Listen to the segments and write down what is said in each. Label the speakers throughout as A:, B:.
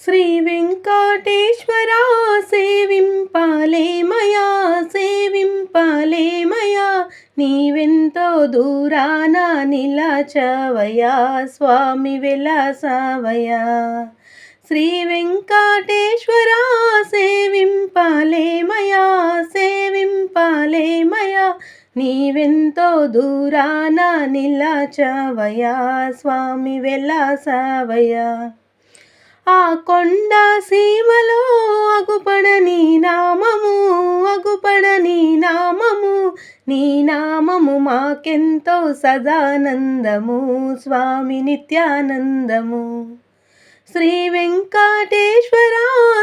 A: శ్రీ వెంకటేశ్వర సేవింపాలే మయా సేవింపాలే మయా నీవెంతో దూరాన నిలచవయా స్వామి వెలసవయా. శ్రీ వెంకటేశ్వర సేవింపాలే మయా సేవింపాలే మయా నీవెంతో దూరాన నిలచవయా స్వామి వెలసవయా. ఆ కొండ సీమలో అగుపడని నామము అగుపడని నామము. నీ నామము మాకెంతో సదానందము స్వామి నిత్యానందము. శ్రీ వెంకటేశ్వర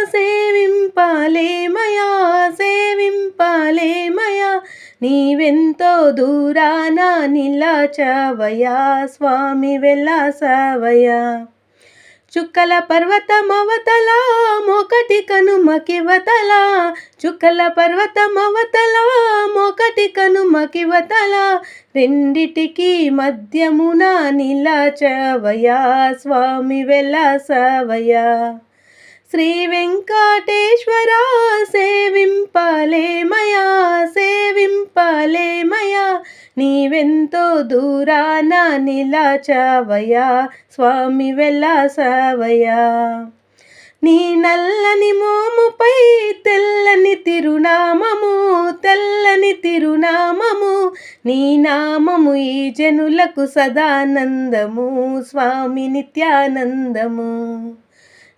A: సేవింపాలేమయా సేవింపాలేమయా నీవెంతో దూరాన నిలచవయా స్వామి వెళ్ళసవయా చుక్కల పర్వతమవతల మొకటి కనుమకివతల చుక్కల పర్వతమవతల మొకటి కనుమకివతల రెండిటికి మధ్యమున నిలచవయా స్వామి వెలసవయా శ్రీ వెంకటేశ్వర సేవింపలేమయా సేవింపలేమయా నీవెంతో దూరాన నిలచవయా స్వామి వెళ్ళసవయా నీ నల్లని మోముపై తెల్లని తిరునామము తెల్లని తిరునామము నీ నామము ఈ జనులకు సదానందము స్వామి నిత్యానందము.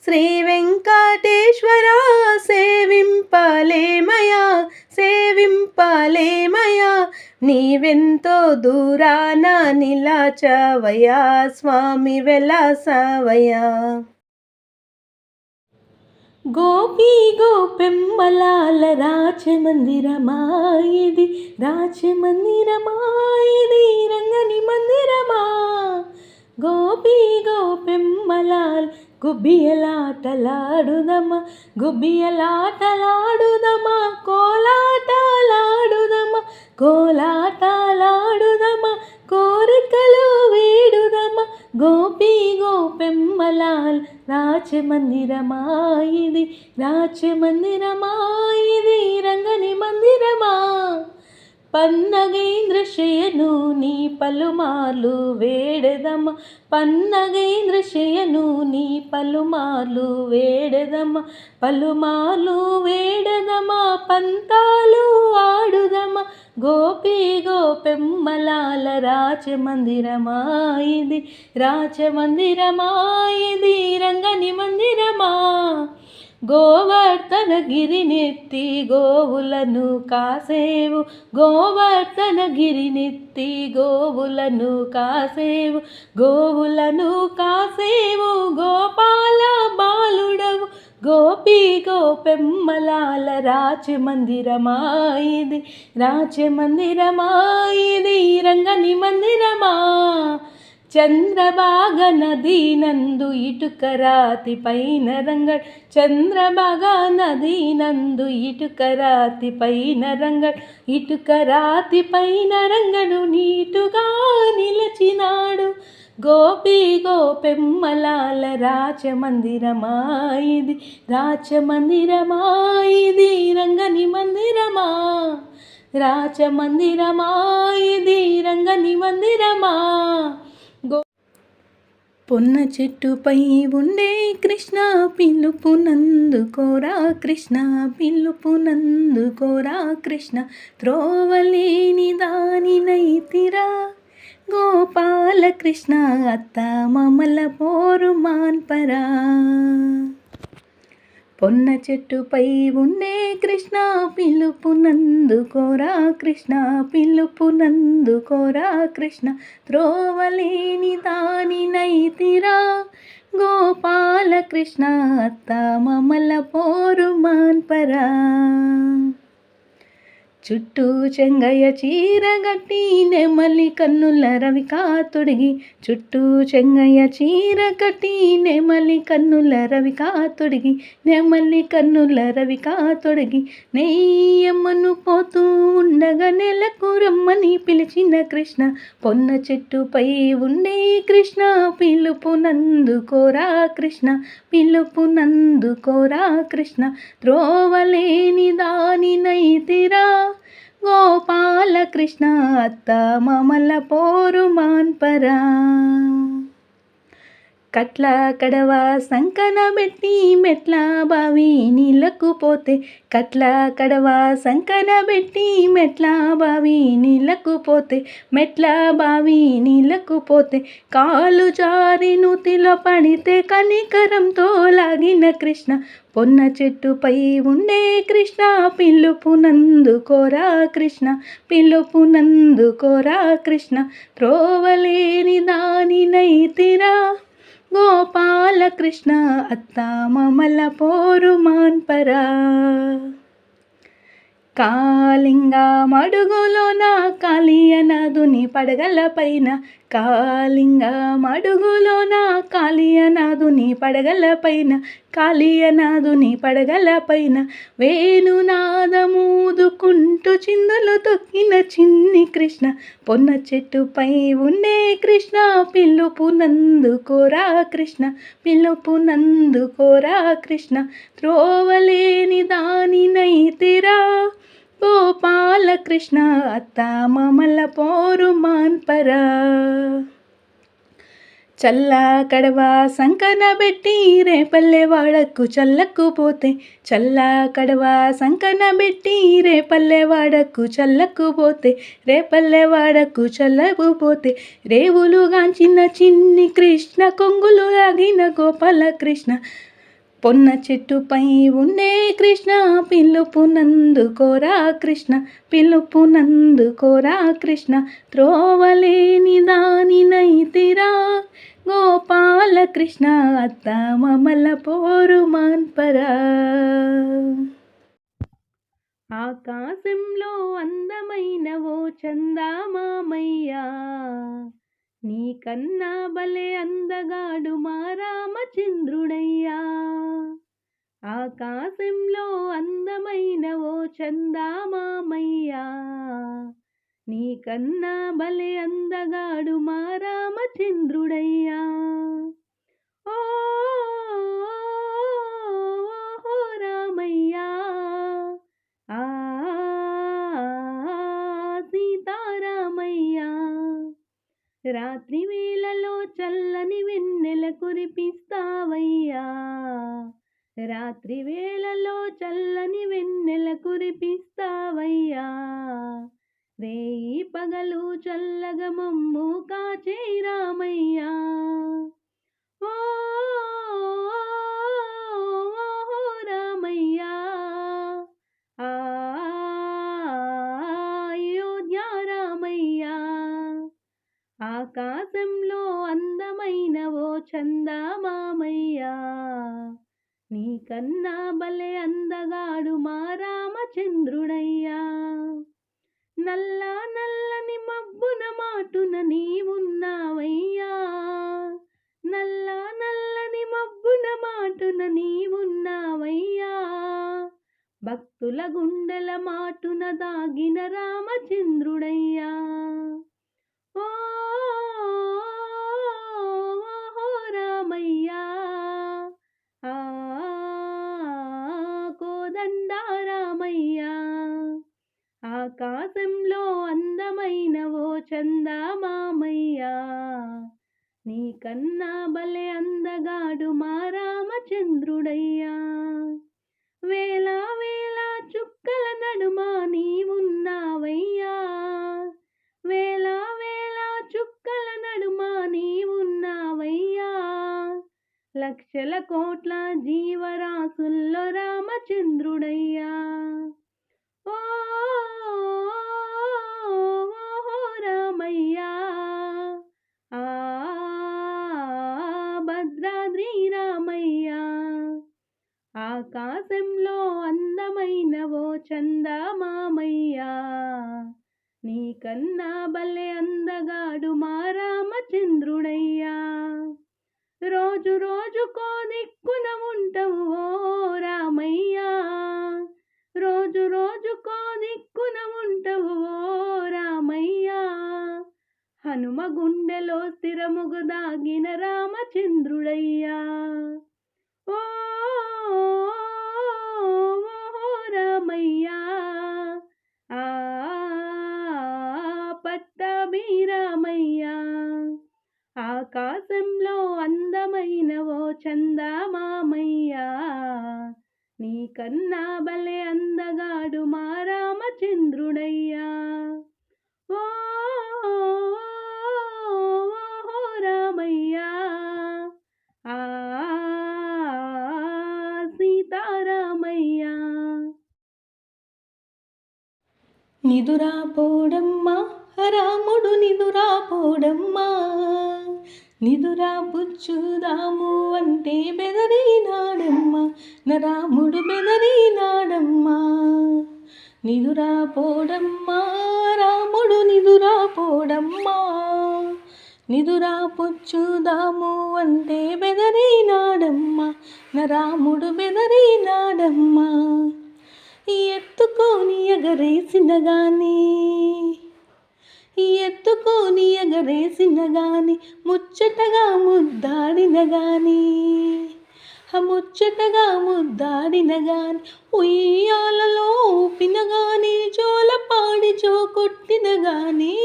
A: శ్రీ వెంకటేశ్వర సేవింపలేమయా సేవింపలేమయా నీవెంతో దూరాన నిలాచవయా స్వామి వెలాసవయా గోపీ గోపెమ్మలాల రాజమందిరమాయిది రాజమందిరమాయిది రంగని మందిరమా? గోపీ గోపెమ్మలాల్ గుబ్బియలాటలాడుదమ గుబ్బియలాటలాడుదమ కోలాటలాడుదమ కోలాటలాడుదమ కోరికలు వేడుదమ గోపి గోపెమ్మలాల్ రాజమందిరమాయిది రాజమందిరమాయిది రంగని మందిరమా? పన్నగేంద్రశయను నీ పలుమార్లు వేడదమ్మ. పన్నగేంద్రశయను నీ పలుమార్లు వేడదమ్మ. పలుమార్లు వేడదమ్మ పంతాలు ఆడుదమ్మ. గోపి గోపెమ్మలాల రాజమందిరమాయిది రాజమందిరమాయిది రంగని మందిరమా. గోవర్ధన గిరినెత్తి గోవులను కాసేవు. గోవర్ధన గిరినెత్తి గోవులను కాసేవు. గోవులను కాసేవు గోపాల బాలుడవు. గోపి గోపెమ్మలాల రాజమందిరమాయింది రాజమందిరమాయిది రంగని మందిరమా? చంద్రబాగ నది నందు ఇటుక రాతి పైన రంగ చంద్రబాగ నది నందు ఇటుక రాతి పైన రంగ ఇటుక రాతి పైన రంగడు నీటుగా నిలచినాడు. గోపి గోపెమ్మలాల రాచమందిరమాయిది. రాచమందిరమాయిది రంగని మందిరమా? రాచమందిరమాయిది రంగని మందిరమా? పొన్న చెట్టుపై ఉండే కృష్ణ పిలుపు నందు కోరా కృష్ణ పిలుపు నందు కోరా కృష్ణ త్రోవలేని దానినైతిరా గోపాలకృష్ణ అత్త మమల పోరు మాన్పరా. పొన్న చెట్టుపై ఉండే కృష్ణ పిలుపు నందుకోరా కృష్ణ పిలుపు నందుకోరా కృష్ణ. త్రోవలేని దానినైతిరా గోపాలకృష్ణ అత్త మమల పోరు మాన్పరా. చుట్టూ చెంగయ్య చీరగట్టి నెమలి కన్నుల రవికా తొడిగి చుట్టూ చెంగయ్య చీర కట్టి నెమలి కన్నుల రవికా తొడిగి నెమలి కన్నుల రవికా తొడిగి నెయ్యమ్మను పోతూ ఉండగా నెలకు రమ్మని పిలిచిన కృష్ణ. పొన్న చెట్టుపై ఉండే కృష్ణ పిలుపు నందుకోరా కృష్ణ. పిలుపు నందుకోరా కృష్ణ. త్రోవలేని దానినైతిరా గోపాలకృష్ణ అత్త మమల పోరు మాన్పరా. కట్ల కడవ సంకన పెట్టి మెట్ల బావి నీళ్ళకు పోతే కట్ల కడవ సంకన పెట్టి మెట్ల బావి నీళ్ళకు పోతే మెట్ల బావి నీళ్ళకు పోతే కాలు జారి నూతిలో పడితే కనికరంతో లాగిన కృష్ణ పొన్న చెట్టుపై ఉండే కృష్ణ పిలుపు నందుకోరా కృష్ణ పిలుపు నందుకోరా కృష్ణ త్రోవలేని దానినైతిరా గోపాలకృష్ణ అత్త మమల పోరు మాన్పరా. కాలింగ మడుగులోన కాళీయనాథుని పడగల పైన కాలింగ కాళీయనాదు నీ పడగల పైన కాళీయనాథుని పడగల పైన. వేణునాదమూదుకుంటూ చిందులు తొక్కిన చిన్ని కృష్ణ పొన్న చెట్టుపై ఉండే కృష్ణ. పిలుపు నందుకోరా కృష్ణ పిలుపు నందుకోరా కృష్ణ. త్రోవలేని దాని గోపాల కృష్ణ అత్త మమల పోరు మాన్పరా. చల్ల కడవ సంకన పెట్టి రేపల్లె వాడకు చల్లకు పోతే. చల్ల కడవ సంకన పెట్టి రేపల్లె వాడకు చల్లకు పోతే. రేపల్లె వాడకు చల్లకు పోతే. రేవులుగాంచిన చిన్ని కృష్ణ కొంగులు లాగిన గోపాల కృష్ణ పొన్న చెట్టుపై ఉండే కృష్ణ పిలుపు నందుకోరా కృష్ణ పిలుపు నందుకోరా కృష్ణ త్రోవలేని దాని నైతిరా గోపాలకృష్ణ అత్త మమల పోరు మాన్పరా. ఆకాశంలో అందమైన ఓ చందామామయ్యా. నీకన్నా బలే అందగాడు మా రామచంద్రుడయ్యా. ఆకాశంలో అందమైన ఓ చందామామయ్యా. నీకన్నా బలే అందగాడు మా రామచంద్రుడయ్యా. ఓ ఓ రాత్రి వేళలో చల్లని వెన్నెల కురిపిస్తావయ్యా. రాత్రి వేళలో చల్లని వెన్నెల కురిపిస్తావయ్యా. రేయి పగలు చల్లగ మమ్ము కాచే రామయ్యా. ఓ చందామామయ్యా నీకన్నా బలే అందగాడు మా రామచంద్రుడయ్యా. నల్ల నల్లని మబ్బున మాటున నీవున్నావయ్యా. నల్ల నల్లని మబ్బున మాటున నీవున్నావయ్యా. భక్తుల గుండెల మాటున దాగిన రామచంద్రుడయ్యా. అందా చందామామయ్యా నీకన్నా బలే అందగాడు మా రామచంద్రుడయ్యా. వేల వేల చుక్కల నడుమ నీవున్నావయ్యా. వేల వేల చుక్కల నడుమ నీవున్నావయ్యా. లక్షల కోట్ల జీవరాశుల్లో రామచంద్రుడయ్యా. చందమామయ్యా నీకన్నా బల్లె అందగాడు మా రామచంద్రుడయ్యా. రోజు రోజుకో దిక్కున ఉంటావు ఓ రామయ్యా. రోజు రోజుకో దిక్కున ఉంటావు ఓ రామయ్యా. హనుమ గుండెలో స్థిరముగు దాగిన అందమైన ఓ చందమామయ్యా నీకన్నా బలే అందగాడు మా రామచంద్రుడయ్యా. ఓ రామయ్యా. ఆ సీతారామయ్యా. నిదురా పోడమ్మా రాముడు నిదురా పోడమ్మా నిదురా పుచ్చుదాము అంటే బెదరినాడమ్మా నరాముడు రాముడు నిదురా పోడమ్మా రాముడు నిదురా పోడమ్మా. నిదురా పుచ్చుదాము అంటే బెదరినాడమ్మా నరాముడు రాముడు ఎత్తుకొని ఎగరేసిన గానీ ఎత్తుకొని ఎగరేసిన గాని ముచ్చటగా ముద్దాడిన గాని. ముచ్చటగా ముద్దాడిన గాని ఉయ్యాలలో ఊపిన గాని జోలపాడి జో కొట్టిన గాని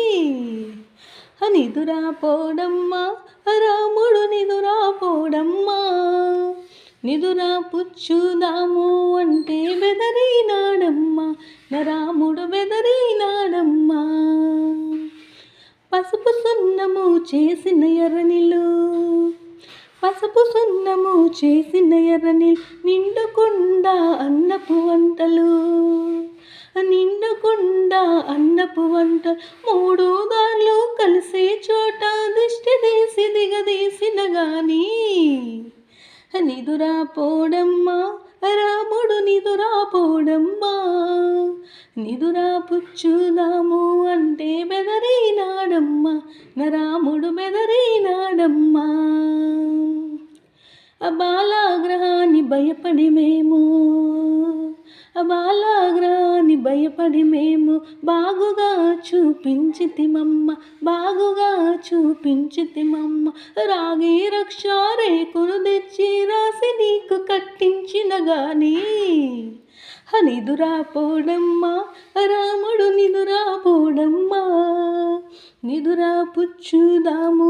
A: నిదురా పోడమ్మా రాముడు నిదురా పోడమ్మా నిదురా పుచ్చుదాము అంటే బెదరినాడమ్మా నరాముడు రాముడు పసుపు సున్నము చేసిన ఎర్రనిలు పసుపు సున్నము చేసిన ఎర్రని నిండుకుండా అన్నపు వంటలు. నిండుకుండా అన్నపు వంట మూడు దారులు కలిసే చోట దిష్టి తీసి దిగదీసిన గాని నిదురా పోడమ్మా రాముడు నిదురా పోడమ్మా. నిదురా పుచ్చుదాము అంటే బెదరైనాడమ్మా నా రాముడు బెదరైనాడమ్మా ఆ బాలాగ్రహాన్ని భయపడి మేము ఆ భయపడి మేము బాగుగా చూపించితిమమ్మ బాగుగా చూపించితిమమ్మ. రాగి రక్ష రేకులు తెచ్చి రాసి నీకు కట్టించిన గానీ నిదురా పోడమ్మా రాముడు నిదురా పోడమ్మా. నిదురా పుచ్చుదాము